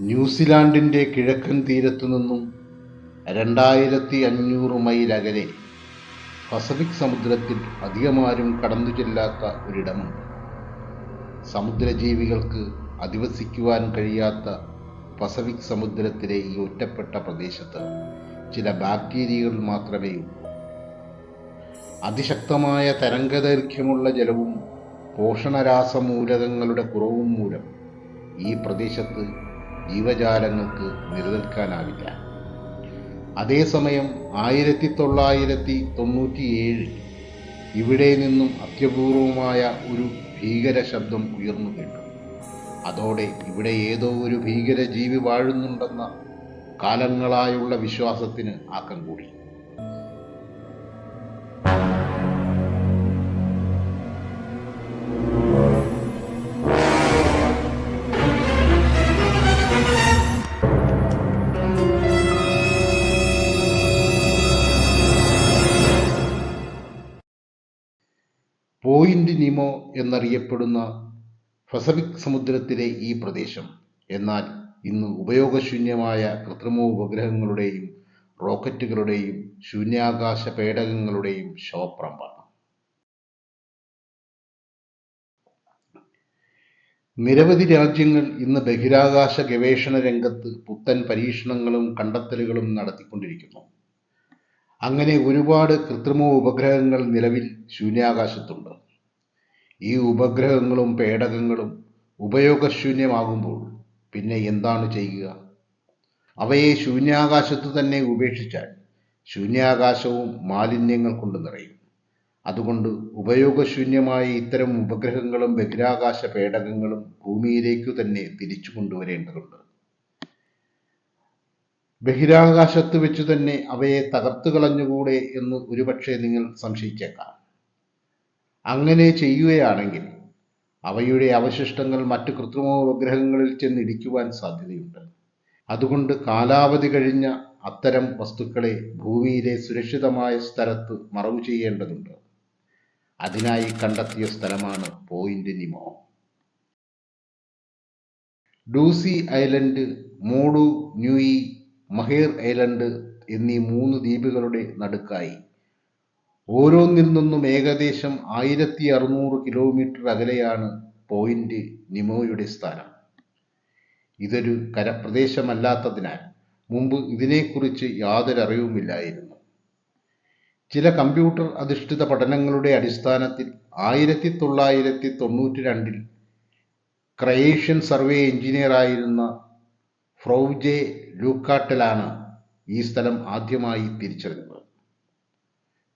ന്യൂസിലാൻഡിന്റെ കിഴക്കൻ തീരത്തു നിന്നും രണ്ടായിരത്തി അഞ്ഞൂറ് മൈൽ അകലെ പസഫിക് സമുദ്രത്തിൽ അധികമാരും കടന്നു ചെല്ലാത്ത ഒരിടമുണ്ട്. സമുദ്രജീവികൾക്ക് അധിവസിക്കുവാൻ കഴിയാത്ത പസഫിക് സമുദ്രത്തിലെ ഈ ഒറ്റപ്പെട്ട പ്രദേശത്ത് ചില ബാക്ടീരിയകൾ മാത്രമേ ഉള്ളൂ. അതിശക്തമായ തരംഗദൈർഘ്യമുള്ള ജലവും പോഷണരാസമൂലകങ്ങളുടെ കുറവും മൂലം ഈ പ്രദേശത്ത് ജീവജാലങ്ങൾക്ക് നിലനിൽക്കാനാവില്ല. അതേസമയം ആയിരത്തി തൊള്ളായിരത്തി തൊണ്ണൂറ്റിയേഴിൽ ഇവിടെ നിന്നും അത്യപൂർവമായ ഒരു ഭീകര ശബ്ദം ഉയർന്നു കേട്ടു അതോടെ ഇവിടെ ഏതോ ഒരു ഭീകര ജീവി വാഴുന്നുണ്ടെന്ന കാലങ്ങളായുള്ള വിശ്വാസത്തിന് ആക്കം കൂടി. പോയിന്റ് നിമോ എന്നറിയപ്പെടുന്ന പസഫിക് സമുദ്രത്തിലെ ഈ പ്രദേശം. എന്നാൽ ഇന്ന് ഉപയോഗശൂന്യമായ കൃത്രിമ ഉപഗ്രഹങ്ങളുടെയും റോക്കറ്റുകളുടെയും ശൂന്യാകാശ പേടകങ്ങളുടെയും ശോപ്രമ്പാണ് നിരവധി രാജ്യങ്ങൾ ഇന്ന് ബഹിരാകാശ ഗവേഷണ രംഗത്ത് പുത്തൻ പരീക്ഷണങ്ങളും കണ്ടെത്തലുകളും നടത്തിക്കൊണ്ടിരിക്കുന്നു. അങ്ങനെ ഒരുപാട് കൃത്രിമ ഉപഗ്രഹങ്ങൾ നിലവിൽ ശൂന്യാകാശത്തുണ്ട്. ഈ ഉപഗ്രഹങ്ങളും പേടകങ്ങളും ഉപയോഗശൂന്യമാകുമ്പോൾ പിന്നെ എന്താണ് ചെയ്യുക? അവയെ ശൂന്യാകാശത്ത് തന്നെ ഉപേക്ഷിച്ചാൽ ശൂന്യാകാശവും മാലിന്യങ്ങൾ കൊണ്ട് നിറയും. അതുകൊണ്ട് ഉപയോഗശൂന്യമായ ഇത്തരം ഉപഗ്രഹങ്ങളും ബഹിരാകാശ പേടകങ്ങളും ഭൂമിയിലേക്കു തന്നെ തിരിച്ചു കൊണ്ടുവരേണ്ടതുണ്ട്. ബഹിരാകാശത്ത് വെച്ച് തന്നെ അവയെ തകർത്തു കളഞ്ഞുകൂടെ എന്ന് ഒരുപക്ഷെ നിങ്ങൾ സംശയിച്ചേക്കാം. അങ്ങനെ ചെയ്യുകയാണെങ്കിൽ അവയുടെ അവശിഷ്ടങ്ങൾ മറ്റു കൃത്രിമ ഉപഗ്രഹങ്ങളിൽ ചെന്ന് ഇടിക്കുവാൻ സാധ്യതയുണ്ട്. അതുകൊണ്ട് കാലാവധി കഴിഞ്ഞ അത്തരം വസ്തുക്കളെ ഭൂമിയിലെ സുരക്ഷിതമായ സ്ഥലത്ത് മറവ് ചെയ്യേണ്ടതുണ്ട്. അതിനായി കണ്ടെത്തിയ സ്ഥലമാണ് point Nemo. Ducie island Motu Nui Maher island എന്നീ മൂന്ന് ദ്വീപുകളുടെ നടുക്കായി ഓരോന്നിൽ നിന്നും ഏകദേശം ആയിരത്തി അറുന്നൂറ് കിലോമീറ്റർ അകലെയാണ് പോയിന്റ് നിമോയുടെ സ്ഥാനം. ഇതൊരു കരപ്രദേശമല്ലാത്തതിനാൽ മുമ്പ് ഇതിനെക്കുറിച്ച് യാതൊരു അറിവുമില്ലായിരുന്നു ചില കമ്പ്യൂട്ടർ അധിഷ്ഠിത പഠനങ്ങളുടെ അടിസ്ഥാനത്തിൽ ആയിരത്തി തൊള്ളായിരത്തി തൊണ്ണൂറ്റി രണ്ടിൽ ക്രയേഷ്യൻ സർവേ എഞ്ചിനീയറായിരുന്ന ഫ്രൗജെ ലൂക്കാട്ടലാണ് ഈ സ്ഥലം ആദ്യമായി തിരിച്ചറിഞ്ഞത്.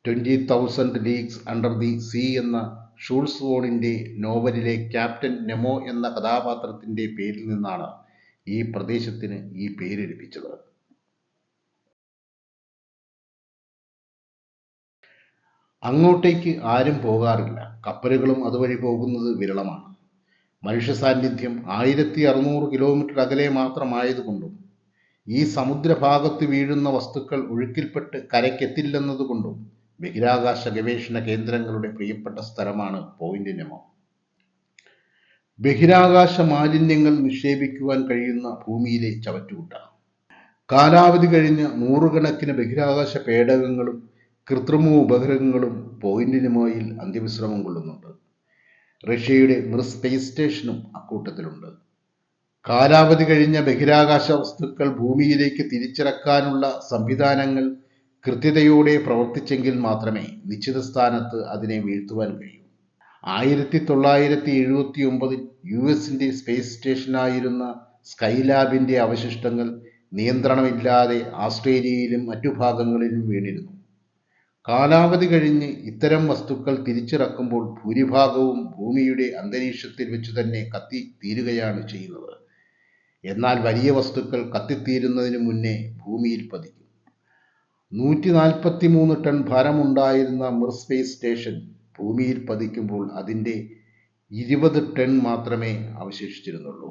Twenty thousand leagues under the sea എന്ന ഷൂൾസ് വോണിന്റെ നോവലിലെ ക്യാപ്റ്റൻ നെമോ എന്ന കഥാപാത്രത്തിന്റെ പേരിൽ നിന്നാണ് ഈ പ്രദേശത്തിന് ഈ പേര് ലഭിച്ചത്. അങ്ങോട്ടേക്ക് ആരും പോകാറില്ല. കപ്പലുകളും അതുവഴി പോകുന്നത് വിരളമാണ്. മനുഷ്യ സാന്നിധ്യം ആയിരത്തി അറുന്നൂറ് കിലോമീറ്റർ അകലെ മാത്രമായതുകൊണ്ടും ഈ സമുദ്രഭാഗത്ത് വീഴുന്ന വസ്തുക്കൾ ഒഴുക്കിൽപ്പെട്ട് കരയ്ക്കെത്തില്ലെന്നതുകൊണ്ടും ബഹിരാകാശ ഗവേഷണ കേന്ദ്രങ്ങളുടെ പ്രിയപ്പെട്ട സ്ഥലമാണ് പോയിന്റ് നെമോ. ബഹിരാകാശ മാലിന്യങ്ങൾ നിക്ഷേപിക്കുവാൻ കഴിയുന്ന ഭൂമിയിലെ ചവറ്റുകുട്ട. കാലാവധി കഴിഞ്ഞ് നൂറുകണക്കിന് ബഹിരാകാശ പേടകങ്ങളും കൃത്രിമ ഉപഗ്രഹങ്ങളും പോയിന്റ് നെമോയിൽ അന്ത്യവിശ്രമം കൊള്ളുന്നുണ്ട്. റഷ്യയുടെ സ്പേസ് സ്റ്റേഷനും അക്കൂട്ടത്തിലുണ്ട്. കാലാവധി കഴിഞ്ഞ ബഹിരാകാശ വസ്തുക്കൾ ഭൂമിയിലേക്ക് തിരിച്ചിറക്കാനുള്ള സംവിധാനങ്ങൾ കൃത്യതയോടെ പ്രവർത്തിച്ചെങ്കിൽ മാത്രമേ നിശ്ചിത സ്ഥാനത്ത് അതിനെ വീഴ്ത്തുവാൻ കഴിയൂ. ആയിരത്തി തൊള്ളായിരത്തി എഴുപത്തി ഒമ്പതിൽ യു എസിന്റെ സ്പേസ് സ്റ്റേഷനായിരുന്ന സ്കൈലാബിന്റെ അവശിഷ്ടങ്ങൾ നിയന്ത്രണമില്ലാതെ ആസ്ട്രേലിയയിലും മറ്റു ഭാഗങ്ങളിലും വീണിരുന്നു. കാലാവധി കഴിഞ്ഞ് ഇത്തരം വസ്തുക്കൾ തിരിച്ചിറക്കുമ്പോൾ ഭൂരിഭാഗവും ഭൂമിയുടെ അന്തരീക്ഷത്തിൽ വെച്ച് തന്നെ കത്തി തീരുകയാണ് ചെയ്യുന്നത്. എന്നാൽ വലിയ വസ്തുക്കൾ കത്തിത്തീരുന്നതിന് മുന്നേ ഭൂമിയിൽ പതിക്കും. നൂറ്റി നാൽപ്പത്തി മൂന്ന് ടൺ ഭാരമുണ്ടായിരുന്ന മിർ സ്പേസ് സ്റ്റേഷൻ ഭൂമിയിൽ പതിക്കുമ്പോൾ അതിന്റെ ഇരുപത് ടൺ മാത്രമേ അവശേഷിച്ചിരുന്നുള്ളൂ.